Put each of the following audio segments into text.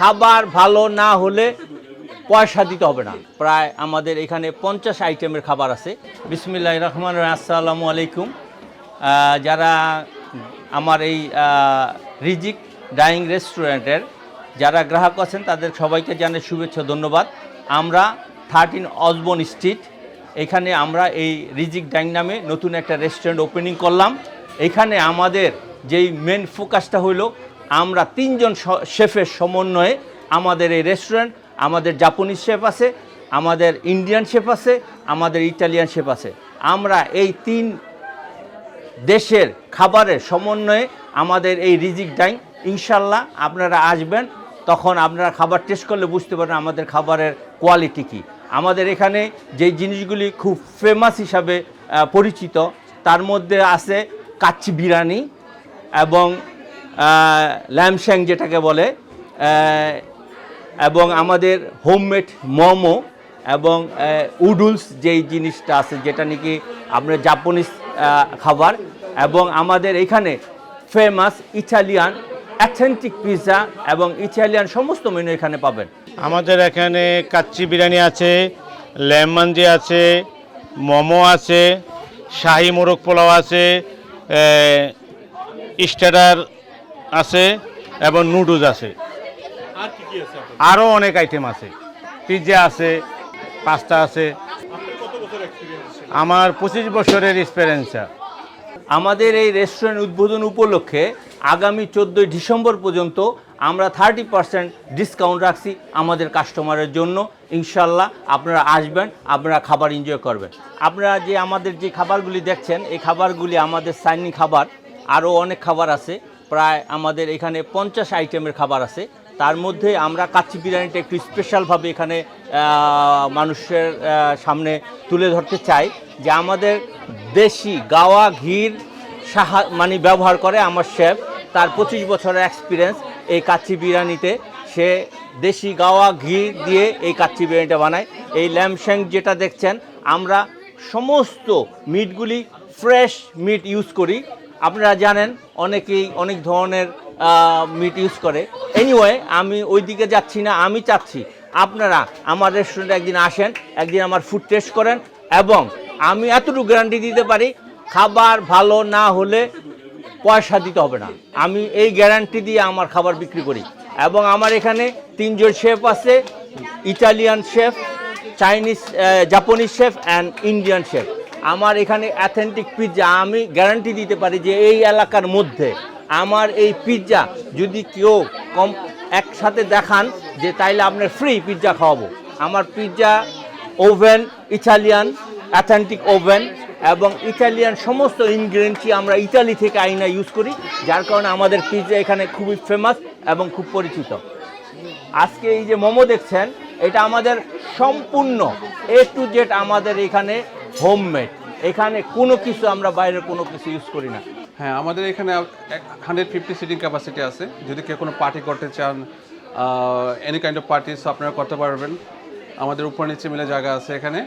খাবার ভালো না হলে পয়সা দিতে হবে না। প্রায় আমাদের এখানে পঞ্চাশ আইটেমের খাবার আছে। বিসমিল্লাহ রহমান আসসালামু আলাইকুম। যারা আমার এই রিজিক ডাইং রেস্টুরেন্টের যারা গ্রাহক আছেন, তাদের সবাইকে জানাই শুভেচ্ছা, ধন্যবাদ। আমরা থার্টিন অসবন স্ট্রিট, এখানে আমরা এই রিজিক ডাইং নামে নতুন একটা রেস্টুরেন্ট ওপেনিং করলাম। এখানে আমাদের যেই মেন ফোকাসটা হলো আমরা তিনজন শেফের সমন্বয়ে আমাদের এই রেস্টুরেন্ট আমাদের জাপানিজ শেফ আছে, আমাদের ইন্ডিয়ান শেফ আছে, আমাদের ইটালিয়ান শেফ আছে। আমরা এই তিন দেশের খাবারের সমন্বয়ে আমাদের এই রিজিক ডাইং ইনশাল্লাহ আপনারা আসবেন, তখন আপনারা খাবার টেস্ট করলে বুঝতে পারবেন আমাদের খাবারের কোয়ালিটি কী। আমাদের এখানে যে জিনিসগুলি খুব ফেমাস হিসাবে পরিচিত, তার মধ্যে আছে কাচ্চি বিরিয়ানি এবং ল্যামশ্যাং যেটাকে বলে এবং আমাদের হোমমেড মোমো এবং উডুলস যেই জিনিসটা আছে, যেটা নাকি আমরা জাপানিজ খাবার, এবং আমাদের এখানে ফেমাস ইটালিয়ান অ্যাথেন্টিক পিৎজা এবং ইটালিয়ান সমস্ত মেনু এখানে পাবেন। আমাদের এখানে কাচ্চি বিরিয়ানি আছে লেমন আছে, মোমো আছে, শাহি মোরগ পোলাও আছে স্টার্টার আছে এবং নুডলস আছে। আরও অনেক আইটেম আছে। পিৎজা আছে পাস্তা আছে। আমার পঁচিশ বছরের এক্সপিরিয়েন্স আমাদের এই রেস্টুরেন্ট উদ্বোধন উপলক্ষে আগামী চোদ্দোই ডিসেম্বর পর্যন্ত আমরা থার্টি পার্সেন্ট ডিসকাউন্ট রাখছি আমাদের কাস্টমারের জন্য। ইনশাল্লাহ আপনারা আসবেন আপনারা খাবার এনজয় করবেন। আপনারা যে আমাদের যে খাবারগুলি দেখছেন এই খাবারগুলি আমাদের সাইনি খাবার আরও অনেক খাবার আছে। প্রায় আমাদের এখানে পঞ্চাশ আইটেমের খাবার আছে। তার মধ্যে আমরা কাচ্চি বিরিয়ানিটা একটু স্পেশালভাবে এখানে মানুষের সামনে তুলে ধরতে চাই যে আমাদের দেশি গাওয়া ঘির সাহা মানে ব্যবহার করে আমার শেফ তার পঁচিশ বছরের এক্সপিরিয়েন্স এই কাচ্চি বিরিয়ানিতে। সে দেশি গাওয়া ঘি দিয়ে এই কাচ্চি বিরিয়ানিটা বানায়। এই ল্যামশ্যাং যেটা দেখছেন, আমরা সমস্ত মিটগুলি ফ্রেশ মিট ইউজ করি। আপনারা জানেন, অনেকেই অনেক ধরনের মিট ইউজ করে। এনিওয়ে আমি ওই দিকে যাচ্ছি না, আমি চাচ্ছি আপনারা আমার রেস্টুরেন্টে একদিন আসেন, একদিন আমার ফুড টেস্ট করেন এবং আমি এতটুকু গ্যারান্টি দিতে পারি, খাবার ভালো না হলে পয়সা দিতে হবে না। আমি এই গ্যারান্টি দিয়ে আমার খাবার বিক্রি করি। এবং আমার এখানে তিনজন শেফ আছে Italian chef Chinese Japanese chef and Indian chef আমার এখানে অ্যাথেন্টিক পিৎজা আমি গ্যারান্টি দিতে পারি যে এই এলাকার মধ্যে আমার এই পিৎজা যদি কেউ কম একসাথে দেখান যে তাইলে আপনার ফ্রি পিৎজা খাওয়াবো। আমার pizza oven Italian authentic oven এবং ইটালিয়ান সমস্ত ইনগ্রেডিয়েন্টই আমরা ইতালি থেকে আইনা ইউজ করি, যার কারণে আমাদের পিৎজা এখানে খুবই ফেমাস এবং খুব পরিচিত। আজকে এই যে মোমো দেখছেন, এটা আমাদের সম্পূর্ণ এ টু জেড আমাদের এখানে হোমমেড এখানে কোনো কিছু আমরা বাইরের কোনো কিছু ইউজ করি না। হ্যাঁ আমাদের এখানে হান্ড্রেড ফিফটি সিটিং ক্যাপাসিটি আছে। যদি কেউ কোনো পার্টি করতে চান এনি কাইন্ড অফ পার্টিস আপনারা করতে পারবেন। আমাদের উপর নিচে মিলে জায়গা আছে এখানে।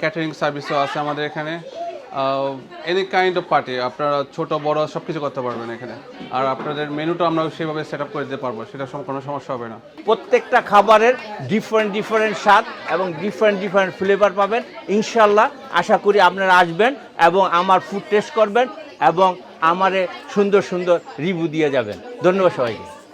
ক্যাটারিং সার্ভিসও আছে আমাদের এখানে। এনি কাইন্ড অফ পার্টি আপনারা ছোট, বড় সব কিছু করতে পারবেন এখানে। আর আপনাদের মেনুটা আমরা সেভাবে সেট আপ করে দিতে পারব, সেটা কোনো সমস্যা হবে না। প্রত্যেকটা খাবারের ডিফারেন্ট ডিফারেন্ট স্বাদ এবং ডিফারেন্ট ডিফারেন্ট ফ্লেভার পাবেন। ইনশাল্লাহ আশা করি আপনারা আসবেন এবং আমার ফুড টেস্ট করবেন এবং আমারে সুন্দর সুন্দর রিভিউ দিয়ে যাবেন। ধন্যবাদ সবাইকে।